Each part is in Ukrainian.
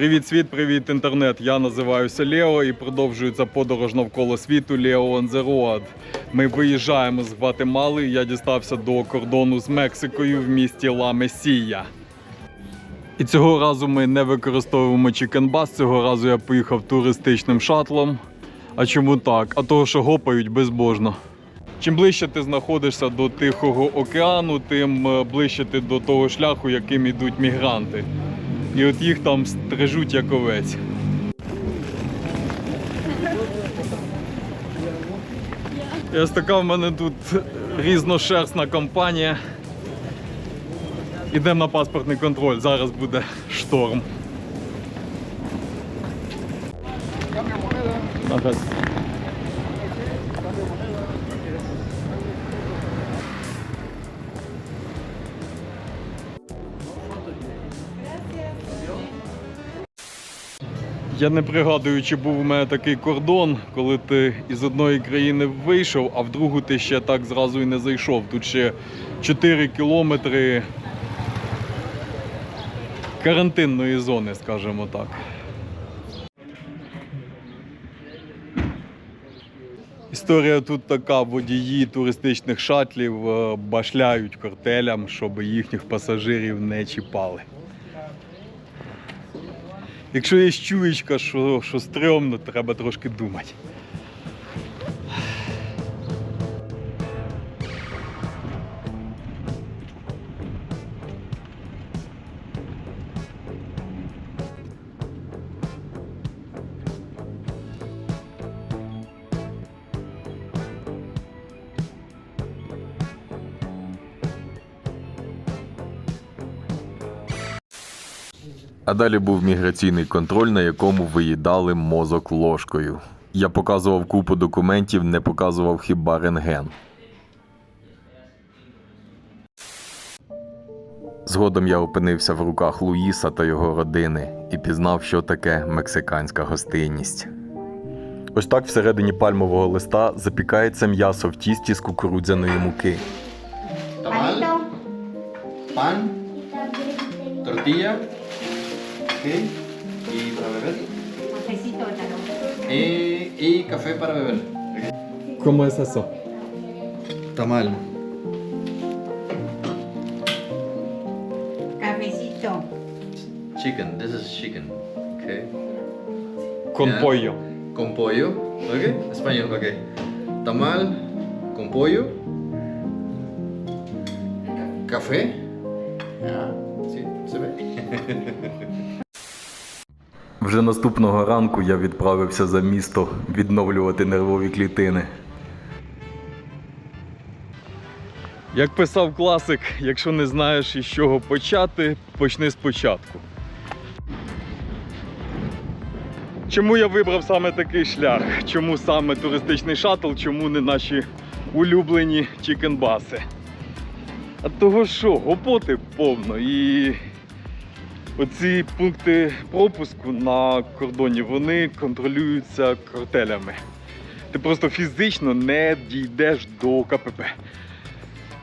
Привіт, світ, привіт, інтернет. Я називаюся Лео і продовжується подорож навколо світу Leo on the Road. Ми виїжджаємо з Гватемали. Я дістався до кордону з Мексикою в місті Ла Месія. І цього разу ми не використовуємо чікенбас. Цього разу я поїхав туристичним шатлом. А чому так? А того, що гопають безбожно. Чим ближче ти знаходишся до Тихого океану, тим е, ближче ти до того шляху, яким йдуть мігранти. І от їх там стрижуть як овець. І ось така в мене тут різношерстна компанія. Ідемо на паспортний контроль. Зараз буде шторм. Ага. Я не пригадую, чи був у мене такий кордон, коли ти із одної країни вийшов, а в другу ти ще так зразу і не зайшов. Тут ще 4 кілометри карантинної зони, скажімо так. Історія тут така: водії туристичних шатлів е, башляють картелям, щоб їхніх пасажирів не чіпали. Якщо є чуєчка, що, що стрьомно, треба трошки думати. А далі був міграційний контроль, на якому виїдали мозок ложкою. Я показував купу документів, не показував хіба рентген. Згодом я опинився в руках Луїса та його родини і пізнав, що таке мексиканська гостинність. Ось так всередині пальмового листа запікається м'ясо в тісті з кукурудзяної муки. Tamal, pan, y para beber. Cafecito también. Y, y café para beber. ¿Cómo es eso? Tamal. Cafecito. Chicken, this is chicken. Okay. Con Yeah. pollo. Con pollo. Ok, español, ok. Tamal con pollo. Café. Ah, sí, se ve. Вже наступного ранку я відправився за місто відновлювати нервові клітини. Як писав класик, якщо не знаєш із чого почати, почни спочатку. Чому я вибрав саме такий шлях? Чому саме туристичний шаттл, чому не наші улюблені чікенбаси? А того що, гопоти повно і оці пункти пропуску на кордоні вони контролюються картелями. Ти просто фізично не дійдеш до КПП.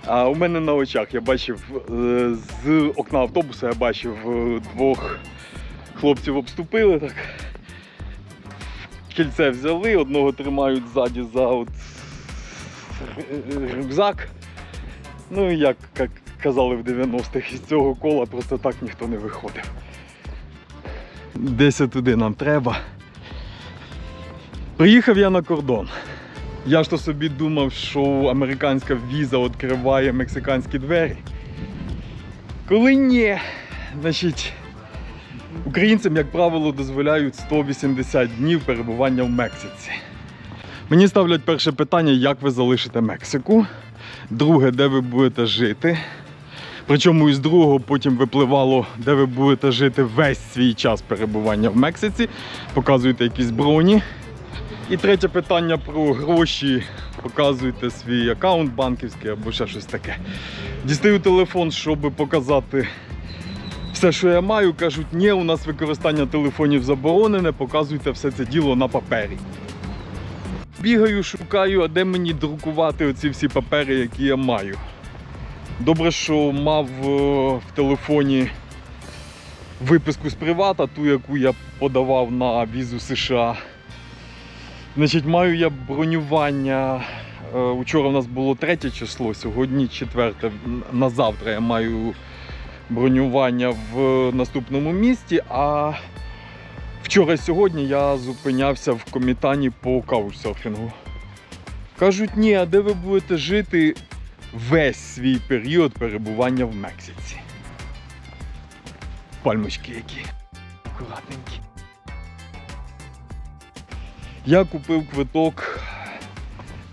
А у мене на очах я бачив е, з окна автобуса, я бачив е, двох хлопців обступили так. Кільце взяли, одного тримають ззаді за от рюкзак. Ну як, як казали в 90-х, із цього кола просто так ніхто не виходив. Десь туди нам треба. Приїхав я на кордон. Я ж то собі думав, що американська віза відкриває мексиканські двері. Коли ні, значить, українцям, як правило, дозволяють 180 днів перебування в Мексиці. Мені ставлять перше питання, як ви залишите Мексику. Друге, де ви будете жити. Причому із другого потім випливало, де ви будете жити весь свій час перебування в Мексиці. Показуєте якісь броні. І третє питання про гроші. Показуйте свій аккаунт банківський або ще щось таке. Дістаю телефон, щоб показати все, що я маю. Кажуть, ні, у нас використання телефонів заборонене, показуйте все це діло на папері. Бігаю, шукаю, а де мені друкувати оці всі папери, які я маю. Добре, що мав е, в телефоні виписку з привата, ту, яку я подавав на візу США. Значить, маю я бронювання. е, Учора в нас було третє число, сьогодні четверте. На завтра я маю бронювання в наступному місті. А вчора і сьогодні я зупинявся в комітані по каучсерфінгу. Кажуть, ні, а де ви будете жити весь свій період перебування в Мексиці? Пальмочки які. Акуратненькі. Я купив квиток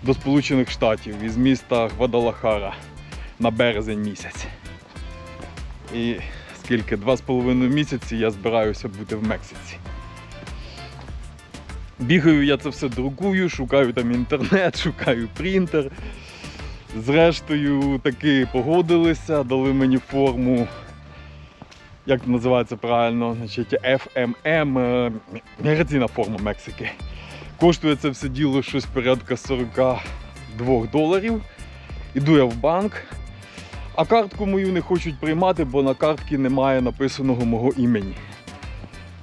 до Сполучених Штатів із міста Гвадалахара на березень місяць. І скільки? Два з половиною місяці я збираюся бути в Мексиці. Бігаю, я це все друкую, шукаю там інтернет, шукаю принтер. Зрештою, таки погодилися, дали мені форму, як називається правильно, значить FMM, е, міграційна форма Мексики. Коштує це все діло щось порядка 42 доларів. Іду я в банк, а картку мою не хочуть приймати, бо на картці немає написаного мого імені.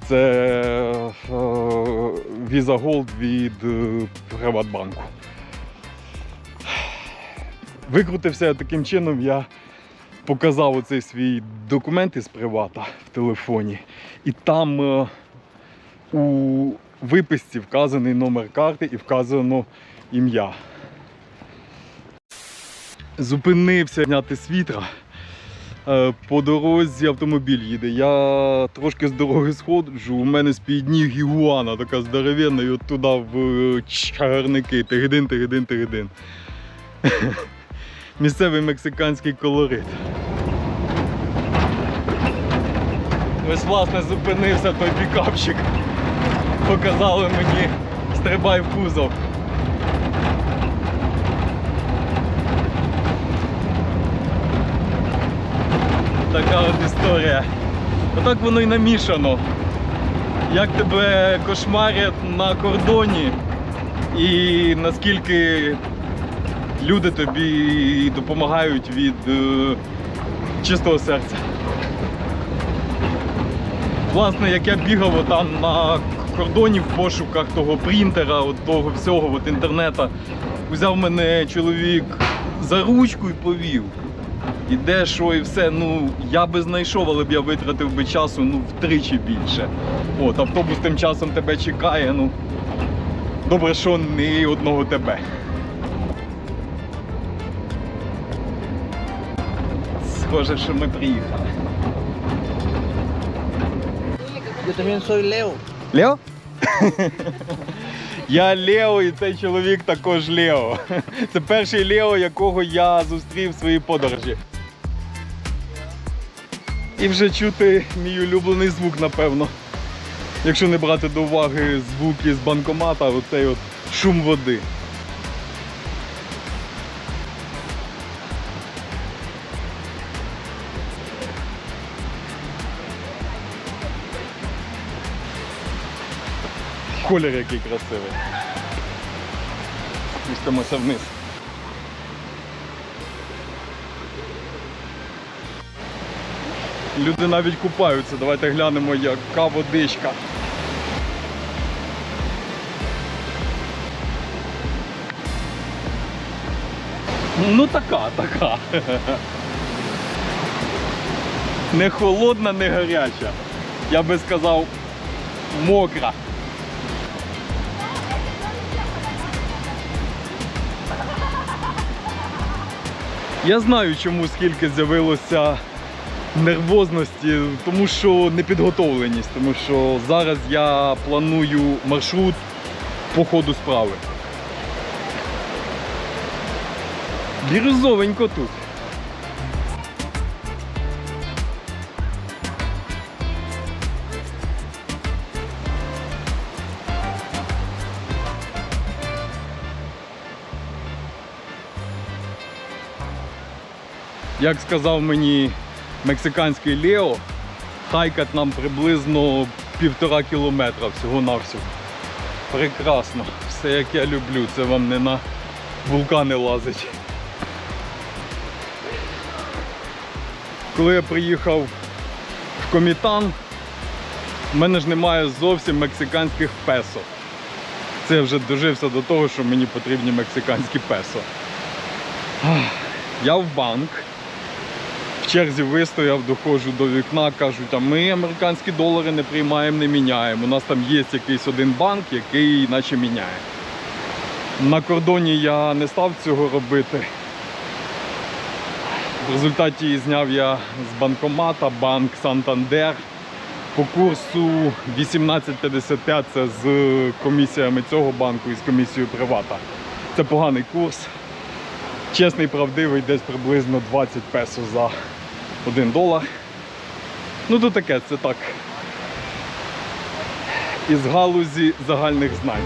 Це е, Visa Gold від е, Приватбанку. Викрутився таким чином, я показав оцей свій документ із привата в телефоні. І там е, у виписці вказаний номер карти і вказано ім'я. Зупинився зняти світра. Е, По дорозі автомобіль їде. Я трошки з дороги сходжу, у мене з-під ніг ігуана така здоровенна, і от туди в е, чагарники. Тигидин, тигидин, тигидин. Місцевий мексиканський колорит. Ось власне зупинився той пікапчик. Показали мені стрибай в кузов. Така от історія. Отак воно й намішано. Як тебе кошмарять на кордоні і наскільки люди тобі допомагають від е, чистого серця. Власне, як я бігав там на кордоні в пошуках того принтера, от того всього, от інтернета, взяв мене чоловік за ручку і повів. І де, що і все. Ну, я би знайшов, але б я витратив би часу ну, втричі більше. От, автобус тим часом тебе чекає. Ну, добре, що не одного тебе. Схоже, що ми приїхали. Yo también soy Leo. Лео? Я Лео і цей чоловік також Лео. Це перший Лео, якого я зустрів в своїй подорожі. І вже чути мій улюблений звук, напевно. Якщо не брати до уваги звуки з банкомата, оцей от шум води. Колір який красивий. Спустимося вниз. Люди навіть купаються. Давайте глянемо, яка водичка. Ну така, така. Не холодна, не гаряча. Я би сказав, мокра. Я знаю, чому скільки з'явилося нервозності, тому що непідготовленість, тому що зараз я планую маршрут по ходу справи. Бірюзовенько тут. Як сказав мені мексиканський Лео, хайкать нам приблизно півтора кілометра всього-навсього. Прекрасно. Все як я люблю, це вам не на вулкани лазить. Коли я приїхав в Комітан, У мене ж немає зовсім мексиканських песо. Це я вже дожився до того, що мені потрібні мексиканські песо. Я в банк. Черзі вистояв, доходжу до вікна, кажуть, а ми американські долари не приймаємо, не міняємо. У нас там є якийсь один банк, який наче міняє. На кордоні я не став цього робити. В результаті зняв я з банкомата банк Сантандер по курсу 18,55 це з комісіями цього банку і з комісією Привата. Це поганий курс. Чесний, правдивий, десь приблизно 20 песо за 1 долар. Ну то таке, це так. Із галузі загальних знань.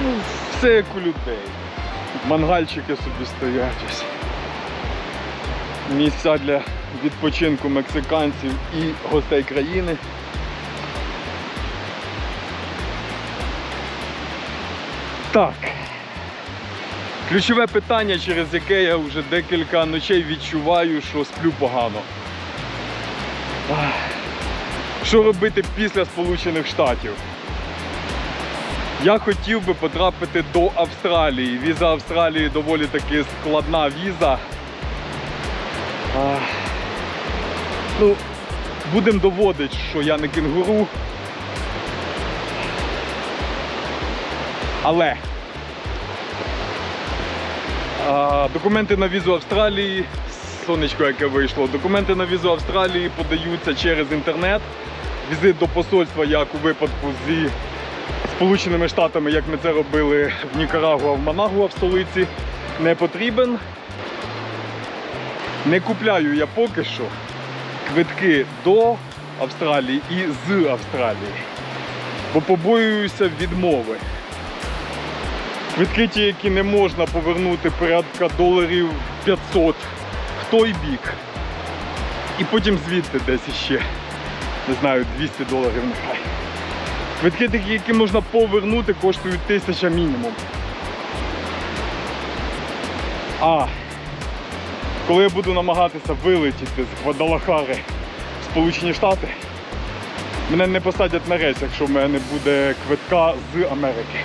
Ну, все як у людей. Мангальчики собі стоять ось. Місця для відпочинку мексиканців і гостей країни. Так. Ключове питання, через яке я вже декілька ночей відчуваю, що сплю погано. Що робити після Сполучених Штатів? Я хотів би потрапити до Австралії. Віза Австралії доволі таки складна віза. А, ну, будемо доводити, що я не кенгуру. Але а, документи на візу Австралії, сонечко, яке вийшло, документи на візу Австралії подаються через інтернет. Візит до посольства, як у випадку зі Сполученими Штатами, як ми це робили в Нікарагуа, в Манагуа в столиці, не потрібен. Не купляю я поки що квитки до Австралії і з Австралії, бо побоююся відмови. Квитки ті, які не можна повернути порядка доларів 500 в той бік. І потім звідти десь іще, не знаю, 200 доларів нехай. Квитки такі, які можна повернути, коштують тисяча мінімум. А коли я буду намагатися вилетіти з Гвадалахари в Сполучені Штати, мене не посадять на рейс, якщо в мене не буде квитка з Америки.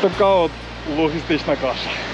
Така от логістична каша.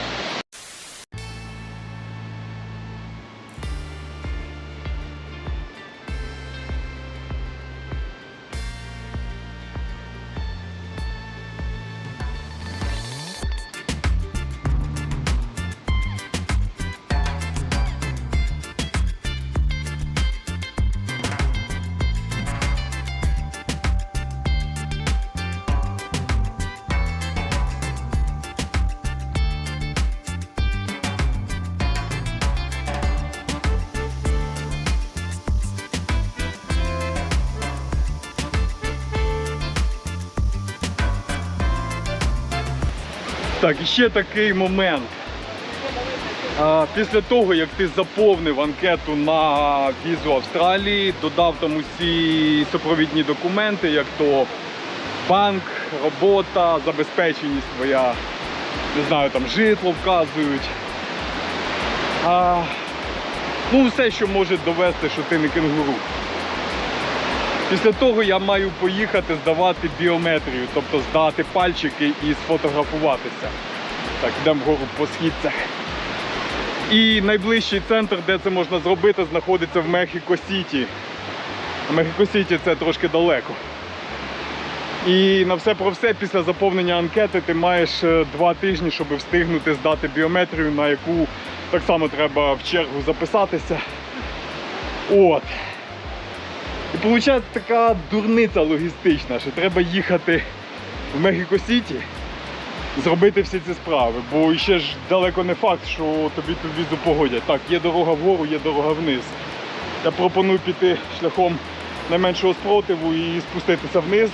Так, і ще такий момент. Після того, як ти заповнив анкету на візу Австралії, додав там усі супровідні документи, як то банк, робота, забезпеченість твоя, не знаю, там житло вказують. А, ну, все, що може довести, що ти не кенгуру. Після того я маю поїхати здавати біометрію, тобто здати пальчики і сфотографуватися. Так, йдемо вгору по східцях. І найближчий центр, де це можна зробити, знаходиться в Мехіко-Сіті. Мехіко-Сіті це трошки далеко. І на все про все, після заповнення анкети ти маєш е, два тижні, щоб встигнути здати біометрію, на яку так само треба в чергу записатися. От. І виходить така дурниця логістична, що треба їхати в Мехіко-Сіті, зробити всі ці справи. Бо ще ж далеко не факт, що тобі ту візу погодять. Так, є дорога вгору, є дорога вниз. Я пропоную піти шляхом найменшого спротиву і спуститися вниз.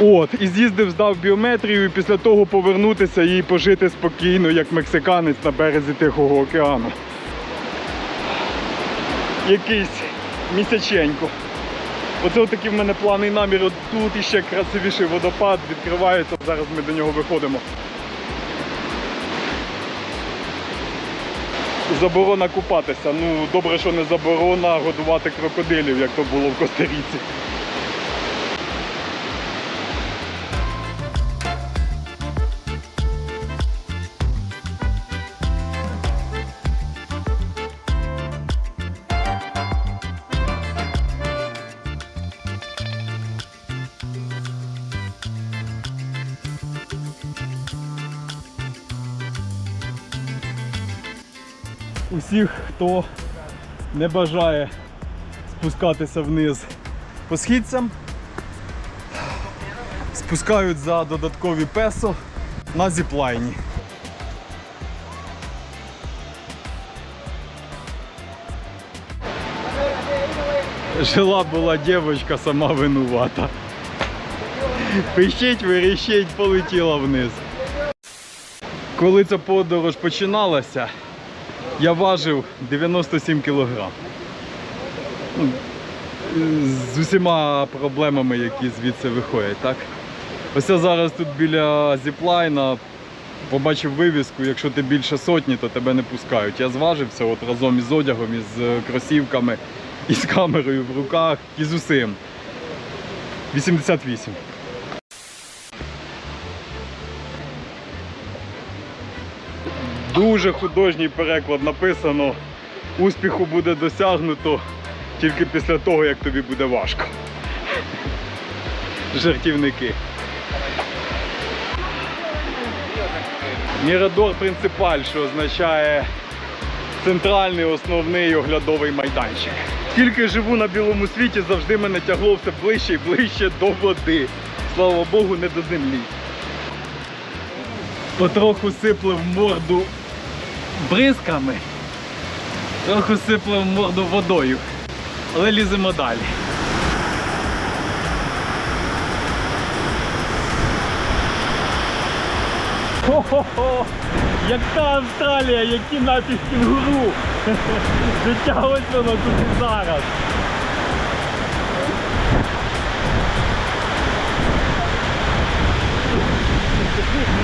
От, і з'їздив, здав біометрію, і після того повернутися і пожити спокійно, як мексиканець на березі Тихого океану. Якийсь місяченько. Оце такий в мене плани намір. От Тут іще красивіший водопад відкривається. Зараз ми до нього виходимо. Заборона купатися. Ну, добре, що не заборона годувати крокодилів, як то було в Костеріці. Усіх, хто не бажає спускатися вниз по східцям, спускають за додаткові песо на зіплайні. Жила була дівчинка, сама винувата. Пищить, виріщить, полетіла вниз. Коли ця подорож починалася, я важив 97 кілограм. Ну, З усіма проблемами, які звідси виходять, так? Ось я зараз тут біля зіплайна побачив вивіску, якщо ти більше сотні, то тебе не пускають. Я зважився от разом із одягом, із е, кросівками, із камерою в руках, і з усім. 88. Дуже художній переклад написано. Успіху буде досягнуто тільки після того, як тобі буде важко. Жартівники. Мірадор принципаль, що означає центральний основний оглядовий майданчик. Тільки живу на білому світі, завжди мене тягло все ближче і ближче до води. Слава Богу, не до землі. Потроху сипле в морду бризками, трохи сипле в морду водою. Але ліземо далі. Хо-хо-хо! Яка Австралія, які нафіг кінгуру! Життя ось воно тут і зараз.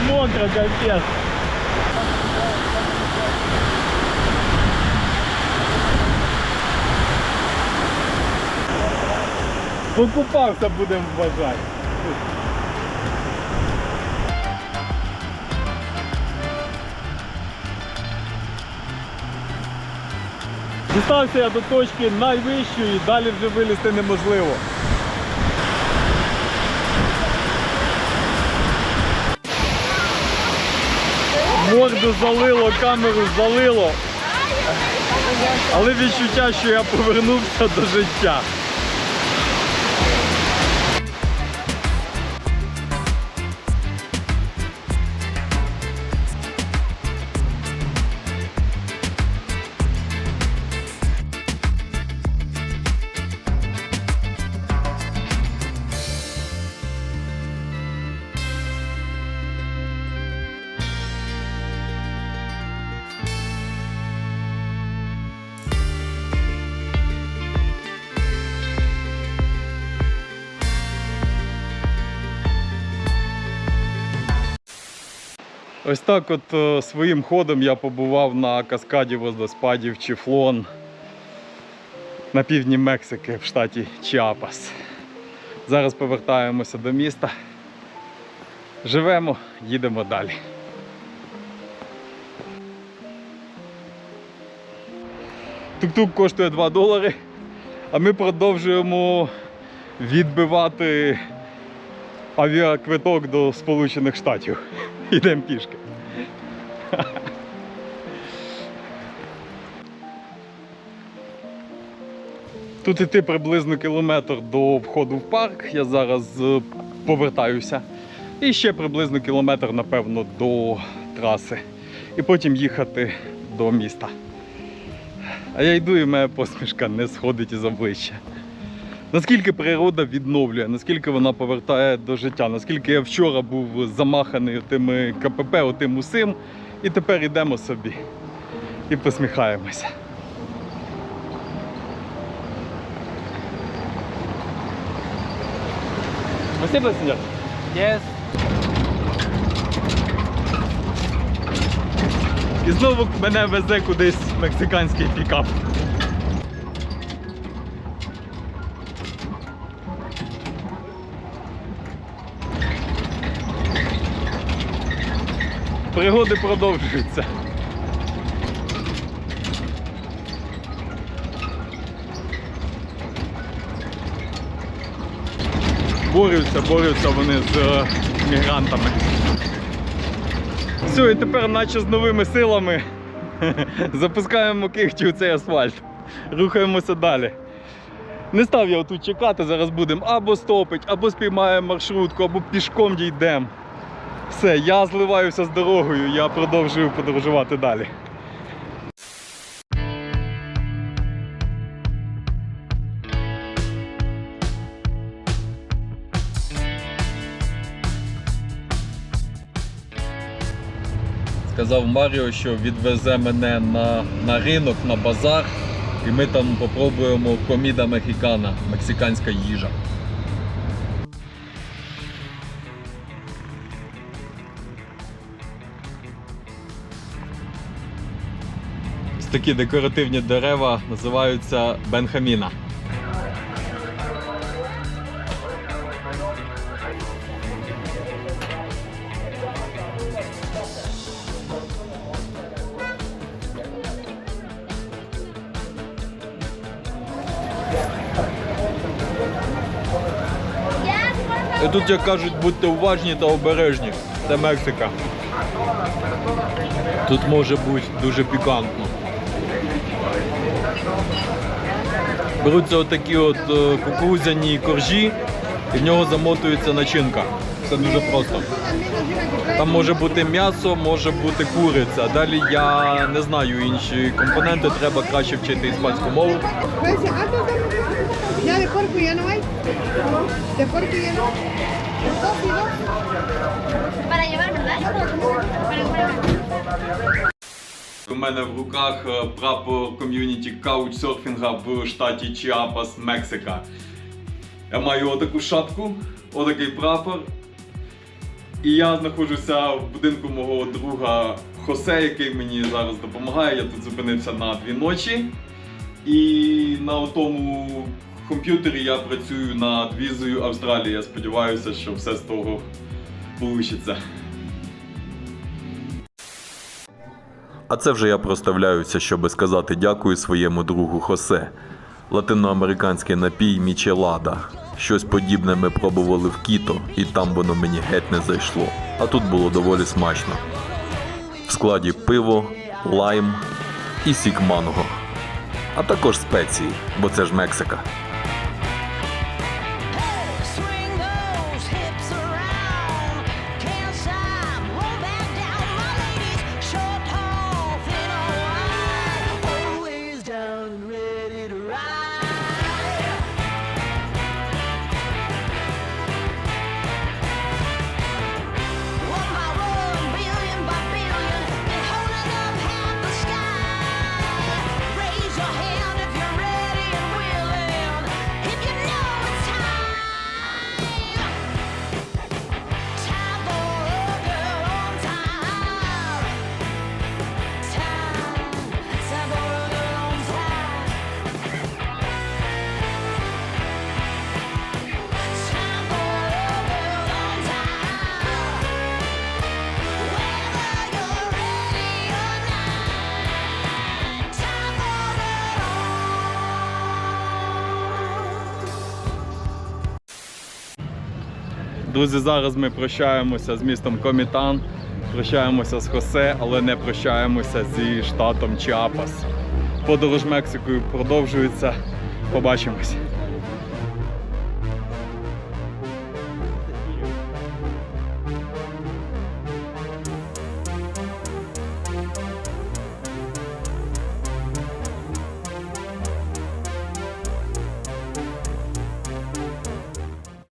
Мокро капець. Покупався будемо вважати. Дістався я до точки найвищої, далі вже вилізти неможливо. Морду залило, камеру залило. Але відчуття, що я повернувся до життя. Ось так от е, своїм ходом я побував на каскаді водоспадів Чіфлон на півдні Мексики в штаті Чіапас. Зараз повертаємося до міста. Живемо, їдемо далі. Тук-тук коштує 2 долари, а ми продовжуємо відбивати авіаквиток до Сполучених Штатів. Йдемо пішки. Тут іти приблизно кілометр до входу в парк. Я зараз е, повертаюся. І ще приблизно кілометр, напевно, до траси. І потім їхати до міста. А я йду і моя посмішка не сходить із обличчя. Наскільки природа відновлює, наскільки вона повертає до життя, наскільки я вчора був замаханий тими КПП, отим усім, і тепер йдемо собі і посміхаємося. Спасибо, сеньор. Yes. І знову мене везе кудись мексиканський пікап. Пригоди продовжуються. Борються, борються вони з е, мігрантами. Все, і тепер, наче з новими силами, запускаємо кихті у цей асфальт. Рухаємося далі. Не став я тут чекати, зараз будемо або стопить, або спіймаємо маршрутку, або пішком дійдемо. Все, я зливаюся з дорогою, я продовжую подорожувати далі. Сказав Маріо, що відвезе мене на, на ринок, на базар, і ми там попробуємо коміда мексикана, мексиканська їжа. Ось такі декоративні дерева називаються бенхаміна. І тут, як кажуть, будьте уважні та обережні. Це Мексика. Тут може бути дуже пікантно. Беруться отакі от е, кукурудзяні коржі, і в нього замотується начинка. Все дуже просто. Там може бути м'ясо, може бути куриця. Далі я не знаю інші компоненти, треба краще вчити іспанську мову. Porco ya no hay. De porco ya no. Dos y dos. Para llevar, ¿verdad? Para comer. У мене в руках прапор ком'юніті каучсерфінга в штаті Чіапас, Мексика. Я маю отаку шапку, отакий прапор. І я знаходжуся в будинку мого друга Хосе, який мені зараз допомагає. Я тут зупинився на дві ночі. І на тому комп'ютері я працюю над візою Австралії. Я сподіваюся, що все з того вийде. А це вже я проставляюся, щоби сказати дякую своєму другу Хосе. Латиноамериканський напій Мічелада. Щось подібне ми пробували в Кіто, і там воно мені геть не зайшло. А тут було доволі смачно. В складі пиво, лайм і сік манго. А також спеції, бо це ж Мексика. Друзі, зараз ми прощаємося з містом Комітан, прощаємося з Хосе, але не прощаємося зі штатом Чіапас. Подорож Мексикою продовжується. Побачимось.